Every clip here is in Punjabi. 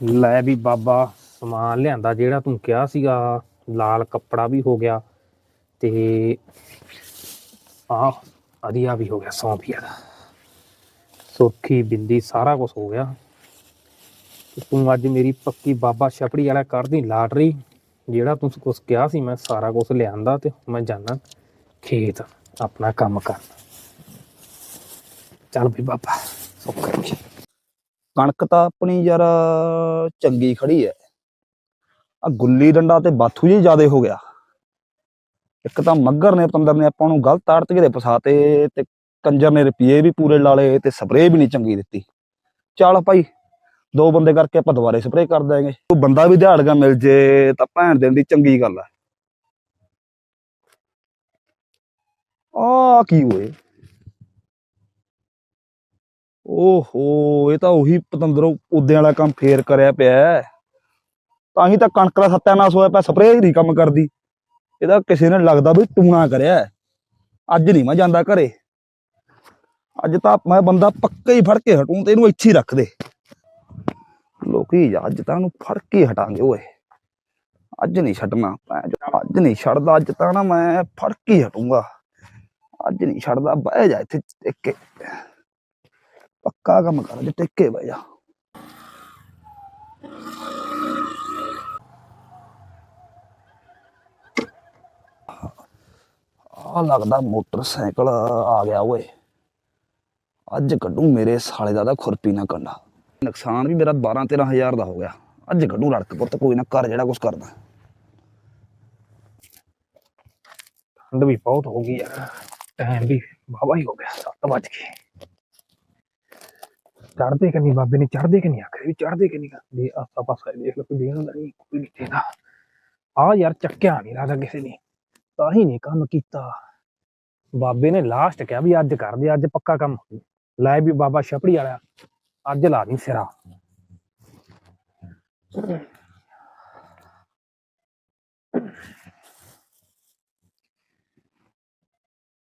ਲੈ ਵੀ ਬਾਬਾ ਸਮਾਨ ਲਿਆਂਦਾ ਜਿਹੜਾ ਤੂੰ ਕਿਹਾ ਸੀਗਾ, ਲਾਲ ਕੱਪੜਾ ਵੀ ਹੋ ਗਿਆ ਤੇ ਆ ਅਧਿਆ ਵੀ ਹੋ ਗਿਆ ਸੌਂਪੀਆ ਦਾ ਸੁਰਖੀ ਬਿੰਦੀ ਸਾਰਾ ਕੁਝ ਹੋ ਗਿਆ। ਤੂੰ ਅੱਜ ਮੇਰੀ ਪੱਕੀ ਬਾਬਾ ਛਪੜੀ ਵਾਲਾ ਕੱਢਦੀ ਲਾਟਰੀ, ਜਿਹੜਾ ਤੂੰ ਕੁਝ ਕਿਹਾ ਸੀ ਮੈਂ ਸਾਰਾ ਕੁਝ ਲਿਆਂਦਾ ਤੇ ਮੈਂ ਜਾਣਾ ਖੇਤ ਆਪਣਾ ਕੰਮ ਕਰਨ। ਚੱਲ ਵੀ ਬਾਬਾ, ਸੁੱਖ ਰੱਖੀ ਕਣਕ ਤਾਂ ਆਪਣੀ ਯਾਰ ਚੰਗੀ ਖੜੀ ਐ। ਆ ਗੁੱਲੀ ਡੰਡਾ ਤੇ ਬਾਥੂ ਜੀ ਜ਼ਿਆਦੇ ਹੋ ਗਿਆ। ਇੱਕ ਤਾਂ ਮੱਗਰ ਨੇ ਪੰਦਰ ਨੇ ਆਪਾਂ ਨੂੰ ਗਲਤ ਆੜਤ ਦੇ ਫਸਾਤੇ ਤੇ ਕੰਜਰ ਨੇ ਰੁਪਏ ਵੀ ਪੂਰੇ ਲਾਲੇ ਤੇ ਸਪਰੇਅ ਵੀ ਨਹੀਂ ਚੰਗੀ ਦਿੱਤੀ। ਚੱਲ ਭਾਈ, ਦੋ ਬੰਦੇ ਕਰਕੇ ਆਪਾਂ ਦੁਬਾਰੇ ਸਪਰੇਅ ਕਰ ਦਾਂਗੇ ਉਹ ਬੰਦਾ ਵੀ ਦਿਹਾੜਗਾ ਮਿਲ ਜੇ ਤਾਂ ਭੈਣ ਦੇਣ ਦੀ ਚੰਗੀ ਗੱਲ ਐ। ਆ ਕੀ ਹੋਏ ਓਹੋ, ਇਹ ਤਾਂ ਉਹੀ ਪਤੰਦਰੋਂ ਉਦਿਆਂ ਵਾਲਾ ਕੰਮ ਫੇਰ ਕਰਿਆ ਪਿਆ ਤਾਂ ਹੀ ਤਾਂ ਕਣਕ ਦਾ ਸੱਤਿਆਨਾਸ਼ ਹੋਇਆ ਪਿਆ, ਸਪਰੇਅ ਨਹੀਂ ਕੰਮ ਕਰਦੀ। ਇਹਦਾ ਕਿਸੇ ਨੇ ਲੱਗਦਾ ਵੀ ਟੂਣਾ ਕਰਿਆ ਅੱਜ ਨਹੀਂ ਮੈਂ ਜਾਂਦਾ ਘਰੇ। ਅੱਜ ਤਾਂ ਮੈਂ ਬੰਦਾ ਪੱਕਾ ਹੀ ਫੜ ਕੇ ਹਟੂੰ ਤੇ ਇਹਨੂੰ ਇੱਥੇ ਹੀ ਰੱਖ ਦੇ। ਲੋਕੀ ਅੱਜ ਤਾਂ ਇਹਨੂੰ ਫੜ ਕੇ ਹਟਾਂਗੇ ਓਏ। ਅੱਜ ਨਹੀਂ ਛੱਡਣਾ ਅੱਜ ਨਹੀਂ ਛੱਡਦਾ, ਅੱਜ ਤਾਂ ਨਾ ਮੈਂ ਫੜ ਕੇ ਹੀ ਹਟੂੰਗਾ। ਅੱਜ ਨਹੀਂ ਛੱਡਦਾ, ਬਹਿ ਜਾ ਇੱਥੇ ਟਿਕ। ਪੱਕਾ ਕੰਮ ਕਰ, ਜੇ ਟਿੱਕੇ ਬਹਿ ਜਾ। ਆ ਲੱਗਦਾ ਮੋਟਰਸਾਈਕਲ ਆ ਗਿਆ ਓਏ। ਅੱਜ ਕੱਢੂ ਮੇਰੇ ਸਾਲੇ ਦਾ ਤਾਂ ਖੁਰਪੀ ਨਾ ਕੰਡਾ। ਨੁਕਸਾਨ ਵੀ ਮੇਰਾ 12 13000 ਦਾ ਹੋ ਗਿਆ। ਅੱਜ ਕੱਢੂ ਲੜਕ ਪੁੱਤ, ਕੋਈ ਨਾ ਕਰ ਜਿਹੜਾ ਕੁਛ ਕਰਦਾ। ਠੰਡ ਵੀ ਬਹੁਤ ਹੋ ਗਈ ਯਾਰ ਟਾਈਮ ਵੀ ਬਾਬਾ ਹੀ ਹੋ ਗਿਆ 7 ਵਜ ਗਏ। ਚੜਦੇ ਕਿ ਨਹੀਂ ਬਾਬੇ ਨੇ ਚੜਦੇ ਕਿ ਨਹੀਂ ਆਖੇ ਵੀ ਚੜਦੇ ਕਿ ਨਹੀਂ ਦੇ ਆਸਾ ਪਾਸਾ ਦੇਖ ਲਓ ਕੋਈ ਦੇਖਦਾ ਨਹੀਂ, ਕੋਈ ਨਹੀਂ ਦੇਦਾ ਆ ਯਾਰ ਚੱਕਿਆ ਨਹੀਂ ਲੱਗਦਾ ਕਿਸੇ ਨੇ, ਤਾਂ ਹੀ ਨਹੀਂ ਕੰਮ ਕੀਤਾ। ਬਾਬੇ ਨੇ ਲਾਸਟ ਕਿਹਾ ਵੀ ਅੱਜ ਕਰਦੇ ਅੱਜ ਪੱਕਾ ਕੰਮ ਹੋ ਲੈ ਵੀ ਬਾਬਾ ਛਪੜੀ ਵਾਲਾ ਅੱਜ ਲਾ ਦੀ ਸਿਰਾ।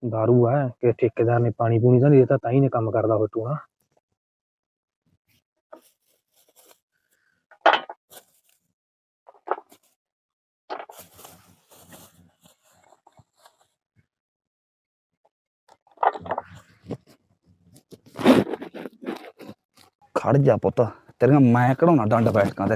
ਦਾਰੂ ਹੈ ਕਿ ਠੇਕੇਦਾਰ ਨੇ ਪਾਣੀ ਪੂਣੀ ਤਾਂ ਨਹੀਂ ਦਿੱਤਾ, ਤਾਂ ਹੀ ਨੇ ਕੰਮ ਕਰਦਾ ਹੋਇਆ ਟੂਣਾ। ਖੜ ਜਾ ਪੁੱਤ ਤੇਰੀਆਂ ਮੈਂ ਕਢਾਉਣਾ ਡੰਡ ਬੈਠਕਾਂ